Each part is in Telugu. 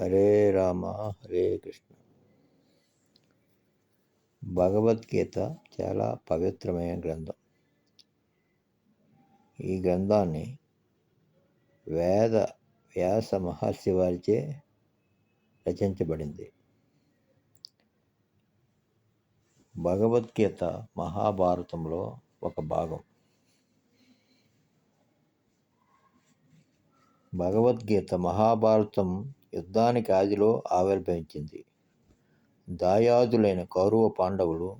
హరే రామ హరే కృష్ణ. భగవద్గీత చాలా పవిత్రమైన గ్రంథం. ఈ గ్రంథాన్ని వేద వ్యాస మహర్షి వారిచే రచించబడింది. భగవద్గీత మహాభారతంలో ఒక భాగం. భగవద్గీత మహాభారతం యుద్ధానికి ఆదిలో ఆవిర్భవించింది. దాయాదులైన కౌరవ పాండవులు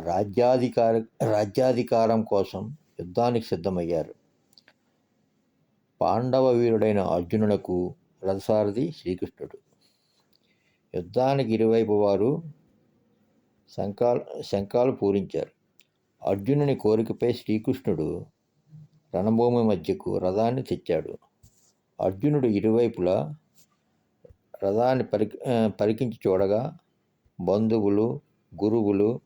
రాజ్యాధికార రాజ్యాధికారం కోసం యుద్ధానికి సిద్ధమయ్యారు. పాండవ వీరుడైన అర్జునునకు రథసారథి శ్రీకృష్ణుడు. యుద్ధానికి ఇరువైపు వారు శంఖాలు శంఖాలు పూరించారు. అర్జునుని కోరికపై శ్రీకృష్ణుడు రణభూమి మధ్యకు రథాన్ని తెచ్చాడు. అర్జునుడు ఇరువైపులా రథాన్ని పరి పరికించి చూడగా బంధువులు గురువులు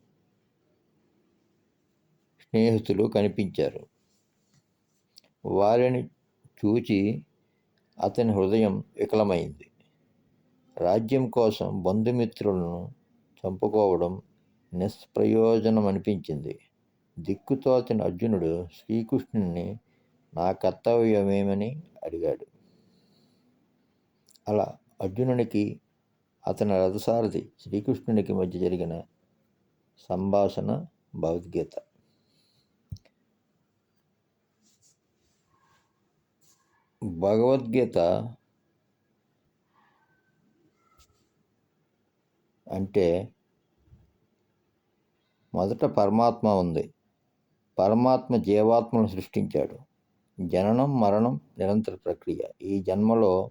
స్నేహితులు కనిపించారు. వారిని చూచి అతని హృదయం వికలమైంది. రాజ్యం కోసం బంధుమిత్రులను చంపుకోవడం నిష్ప్రయోజనం అనిపించింది దిక్కుతోచని అర్జునుడు శ్రీకృష్ణుని నా కర్తవ్యమేమని? అడిగాడు. అలా అర్జునునికి అతని రథసారథి శ్రీకృష్ణునికి మధ్య జరిగిన సంభాషణ భగవద్గీత. భగవద్గీత అంటే మొదట పరమాత్మ ఉంది. పరమాత్మ జీవాత్మను సృష్టించాడు. జననం మరణం నిరంతర ప్రక్రియ. ఈ జన్మలో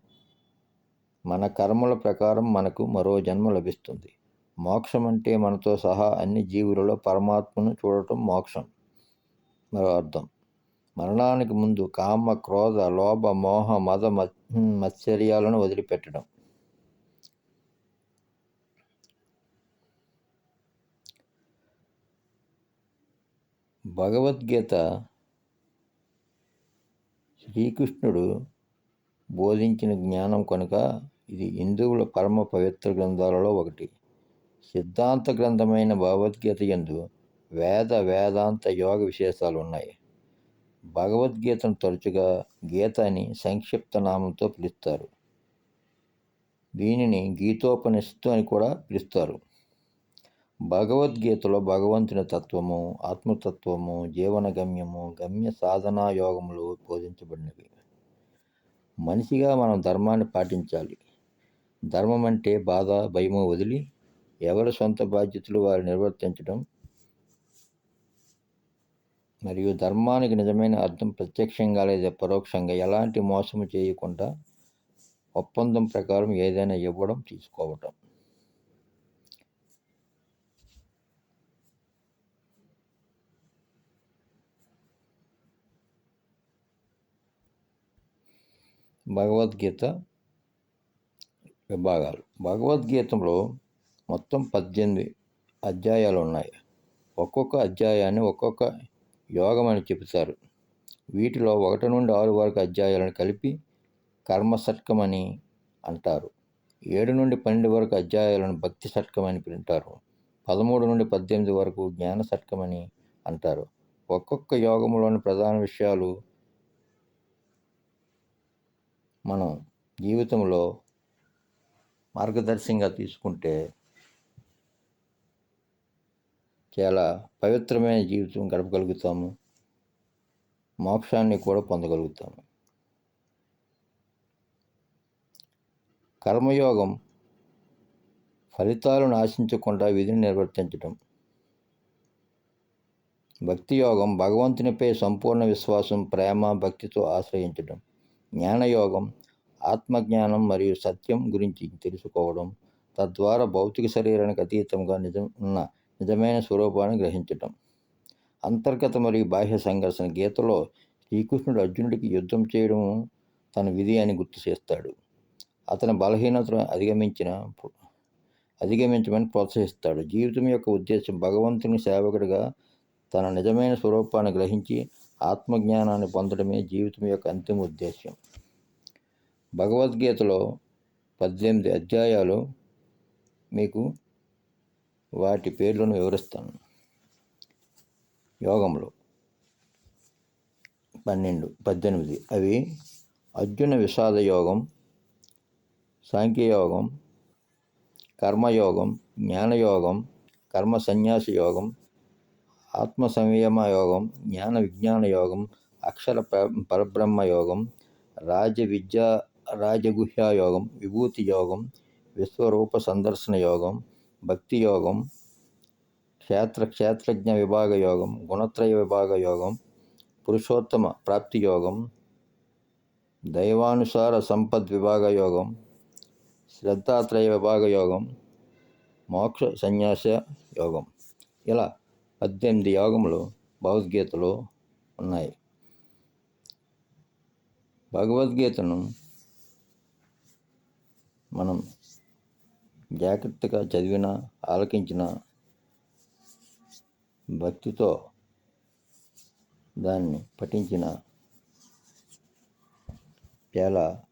మన కర్మల ప్రకారం మనకు మరో జన్మ లభిస్తుంది. మోక్షం అంటే మనతో సహా అన్ని జీవులలో పరమాత్మను చూడటం మోక్షం. మరో అర్థం. మరణానికి ముందు కామ క్రోధ లోభ మోహ మద మత్సర్యాలను వదిలిపెట్టడం. భగవద్గీత శ్రీకృష్ణుడు బోధించిన జ్ఞానం కనుక ఇది హిందువుల పరమ పవిత్ర గ్రంథాలలో ఒకటి. సిద్ధాంత గ్రంథమైన భగవద్గీత ఎందు వేద వేదాంత యోగ విశేషాలు ఉన్నాయి. భగవద్గీతను తరచుగా గీత అని సంక్షిప్త నామంతో పిలుస్తారు. దీనిని గీతోపనిషత్తు అని కూడా పిలుస్తారు. భగవద్గీతలో భగవంతుని తత్వము ఆత్మతత్వము జీవన గమ్యము గమ్య సాధనా యోగములు బోధించబడినవి. మనిషిగా మనం ధర్మాన్ని పాటించాలి. ధర్మం అంటే బాధ భయము వదిలి ఎవరి సొంత బాధ్యతలు వారు నిర్వర్తించడం. మరియు ధర్మానికి నిజమైన అర్థం ప్రత్యక్షంగా లేదా పరోక్షంగా ఎలాంటి మోసము చేయకుండా ఒప్పందం ప్రకారం ఏదైనా ఇవ్వడం తీసుకోవటం. భగవద్గీత విభాగాలు. భగవద్గీతంలో మొత్తం పద్దెనిమిది అధ్యాయాలు ఉన్నాయి ఒక్కొక్క అధ్యాయాన్ని ఒక్కొక్క యోగం అని చెబుతారు. వీటిలో ఒకటి నుండి ఆరు వరకు అధ్యాయాలను కలిపి కర్మ అని అంటారు. ఏడు నుండి పన్నెండు వరకు అధ్యాయాలను భక్తి షట్కమని అంటారు. పదమూడు నుండి పద్దెనిమిది వరకు జ్ఞాన షట్కమని అంటారు. ఒక్కొక్క యోగంలోని ప్రధాన విషయాలు మనం జీవితంలో మార్గదర్శంగా తీసుకుంటే చాలా పవిత్రమైన జీవితం గడపగలుగుతాము. మోక్షాన్ని కూడా పొందగలుగుతాము. కర్మయోగం ఫలితాలను ఆశించకుండా విధిని నిర్వర్తించడం భక్తి యోగం భగవంతునిపై సంపూర్ణ విశ్వాసం ప్రేమ భక్తితో ఆశ్రయించడం జ్ఞానయోగం ఆత్మజ్ఞానం మరియు సత్యం గురించి తెలుసుకోవడం తద్వారా భౌతిక శరీరానికి అతీతంగా నిజం ఉన్న నిజమైన స్వరూపాన్ని గ్రహించటం. అంతర్గత మరియు బాహ్య సంఘర్షణ గీతలో శ్రీకృష్ణుడు అర్జునుడికి యుద్ధం చేయడం తన విధి అని గుర్తు చేస్తాడు. అతని బలహీనతను అధిగమించిన అధిగమించమని ప్రోత్సహిస్తాడు. జీవితం యొక్క ఉద్దేశం భగవంతుని సేవకుడిగా తన నిజమైన స్వరూపాన్ని గ్రహించి ఆత్మజ్ఞానాన్ని పొందడమే జీవితం యొక్క అంతిమ ఉద్దేశ్యం. భగవద్గీతలో పద్దెనిమిది అధ్యాయాలు మీకు వాటి పేర్లను వివరిస్తాను. యోగంలో పన్నెండు పద్దెనిమిది. అవి అర్జున విషాద యోగం సాంఖ్యయోగం కర్మయోగం జ్ఞానయోగం కర్మ సన్యాస యోగం ఆత్మ సంయమ యోగం జ్ఞాన విజ్ఞాన యోగం అక్షర ప- పరబ్రహ్మ యోగం రాజ విద్యా రాజగుహ్యాయోగం విభూతి యోగం విశ్వరూప సందర్శన యోగం భక్తి యోగం క్షేత్ర క్షేత్రజ్ఞ విభాగ యోగం గుణత్రయ విభాగ యోగం పురుషోత్తమ ప్రాప్తి యోగం దైవానుసార సంపద్ విభాగ యోగం శ్రద్ధాత్రయ విభాగ యోగం మోక్ష సన్యాస యోగం. ఇలా పద్దెనిమిది యోగములు భగవద్గీతలో ఉన్నాయి. భగవద్గీతను మనం జాగ్రత్తగా చదివిన ఆలకించిన భక్తితో దాన్ని పఠించిన చాలా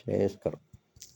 శ్రేయస్కరం.